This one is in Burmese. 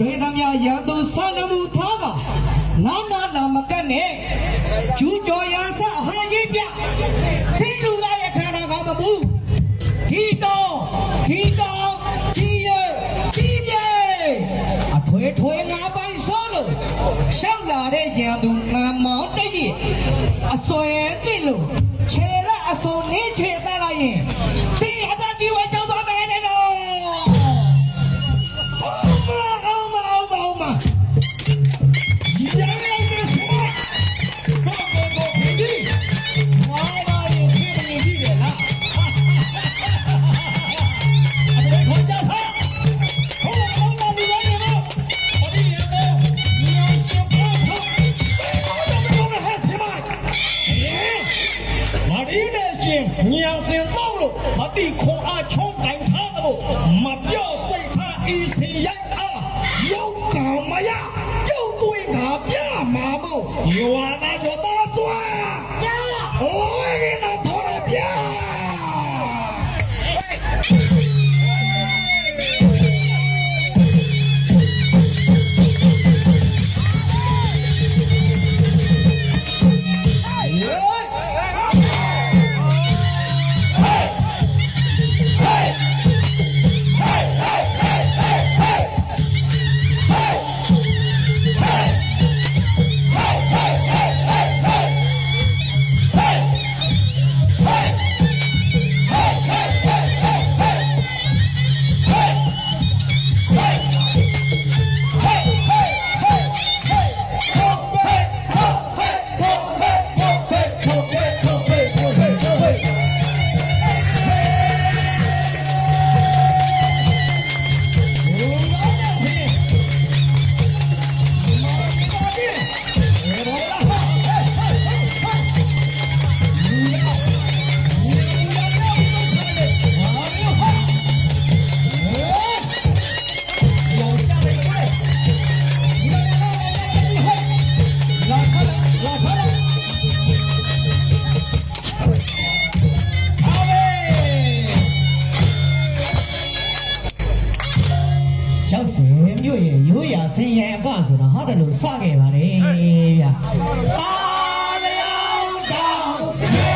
ပြရန်သူဆန္ဒမှုထားကနာနာနာမကတ်နဲ့ကျူးကျော်ရန်ဆအဟန်ကြီးပြဖိလူလာရဲ့ခန္ဓာကမဘူးဒီတော့ဒီတော့ဒီရဒီပြေအထွေထွေငါပိုင်စောလို့ရှောက်လာတဲ့ရန်သူငါမောင်းတကြီး မာဒီနဲ့ချင်းညောင်စင်ပေါ့လို့မတိခွန်အားချုံးတိုင်ထားတယ်လို့မပြော့စိတ်ထားအီစီရိုက်အားရုပ်ကောင်မရရုပ်သွေးငါပြမှာမို့ယောနာကျော်သားစွာပြโကျောက်စင်မြို့ရဲ့ရိုးရာစင်ရဲ့အကဆိုတာဟာတယ်လို့စခဲ့ပါလေဗျာပါလျောင်းတောင်း